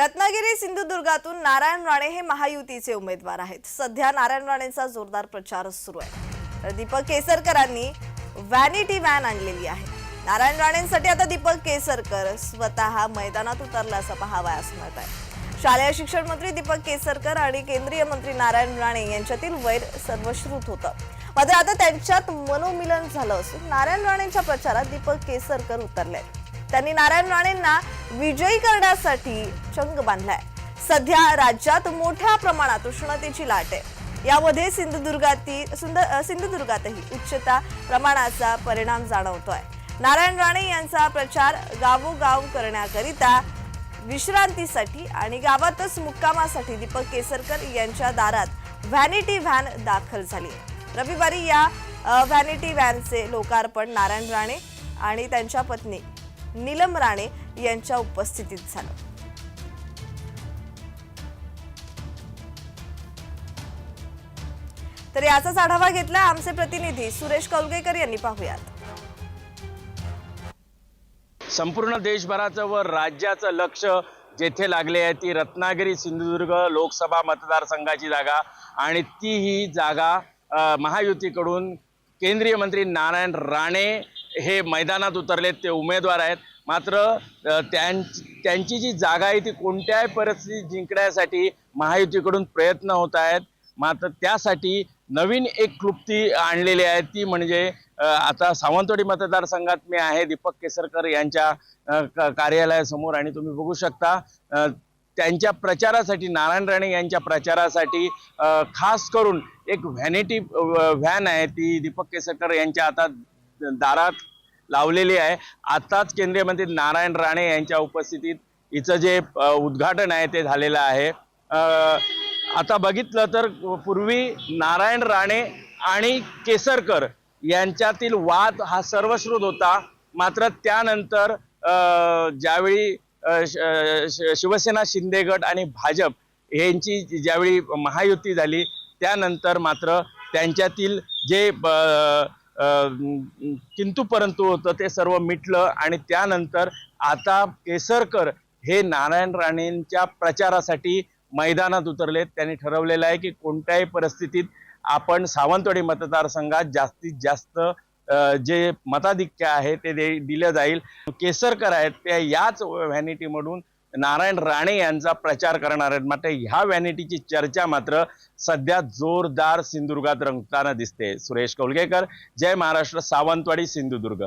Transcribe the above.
रत्नागिरी सिंधुदुर्गातून नारायण राणे हे महायुतीचे उमेदवार आहेत. सध्या नारायण राणेंचा जोरदार प्रचार सुरू आहे. तर दीपक केसरकरांनी व्हॅनिटी व्हॅन आणलेली आहे. नारायण राणेंसाठी आता दीपक केसरकर स्वतः मैदानात उतरल्याचं पाहावयास मिळत आहे. शालेय शिक्षण मंत्री दीपक केसरकर आणि केंद्रीय मंत्री नारायण राणे यांच्यातील वैर सर्वश्रुत होतं. मात्र आता त्यांच्यात मनोमिलन झालं असून नारायण राणेंच्या प्रचारात दीपक केसरकर उतरले त्यांनी नारायण राणेंना विजयी करण्यासाठी चंग बांधलाय. सध्या राज्यात मोठ्या प्रमाणात उष्णतेची लाट आहे. यामध्ये सिंधुदुर्गातील सुंदर सिंधुदुर्गातही उच्चता प्रमाणाचा परिणाम जाणवतोय. नारायण राणे यांचा प्रचार गावोगाव करण्याकरिता विश्रांतीसाठी आणि गावातच मुक्कामासाठी दीपक केसरकर यांच्या दारात व्हॅनिटी व्हॅन दाखल झाली. रविवारी या व्हॅनिटी व्हॅनचे लोकार्पण नारायण राणे आणि त्यांच्या पत्नी नीलम राणे यांच्या उपस्थितीत झालं. तर याचाच आढावा घेतला आमचे प्रतिनिधी सुरेश कौलगेकर यांनी पाहुयात. संपूर्ण देशभराचं व राज्याचं लक्ष जेथे लागले आहे ती रत्नागिरी सिंधुदुर्ग लोकसभा मतदारसंघाची जागा आणि ती ही जागा महायुतीकडून केंद्रीय मंत्री नारायण राणे हे मैदानात उतरलेत ते उमेदवार आहेत. मात्र त्यां त्यांची जी जागा आहे ती कोणत्याही परिस्थितीत जिंकण्यासाठी महायुतीकडून प्रयत्न होत आहेत. मात्र त्यासाठी नवीन एक क्लुप्ती आणलेली आहे. ती म्हणजे आता सावंतवाडी मतदारसंघात मी आहे दीपक केसरकर यांच्या कार्यालयासमोर आणि तुम्ही बघू शकता त्यांच्या प्रचारासाठी नारायण राणे यांच्या प्रचारासाठी खास करून एक व्हॅनिटी व्हॅन आहे ती दीपक केसरकर यांच्या. आता दारात लावलेली आहे. आताच केंद्रीय मंत्री नारायण राणे यांच्या उपस्थितीत हिचं जे उद्घाटन आहे ते झालेलं आहे. आता बघितलं तर पूर्वी नारायण राणे आणि केसरकर यांच्यातील वाद हा सर्वश्रुत होता. मात्र त्यानंतर ज्यावेळी श- शिवसेना शिंदे गट आणि भाजप यांची ज्यावेळी महायुती झाली त्यानंतर मात्र त्यांच्यातील जे ब- किंतु परंतु होतं ते सर्व मिटलं आणि त्यानंतर आता केसरकर हे नारायण राणेंच्या प्रचारासाठी मैदानात उतरलेत. त्यांनी ठरवलेलं आहे की कोणत्याही परिस्थितीत आपण सावंतवाडी मतदारसंघात जास्तीत जास्त जे मताधिक्य आहे ते दे दिलं जाईल. केसरकर आहेत ते याच व्हॅनिटीमधून नारायण राणे यांचा प्रचार करणार आहेत. मात्र ह्या व्हॅनिटीची चर्चा मात्र सध्या जोरदार सिंधुदुर्गात रंगताना दिसते. सुरेश कौलगेकर जय महाराष्ट्र सावंतवाडी सिंधुदुर्ग.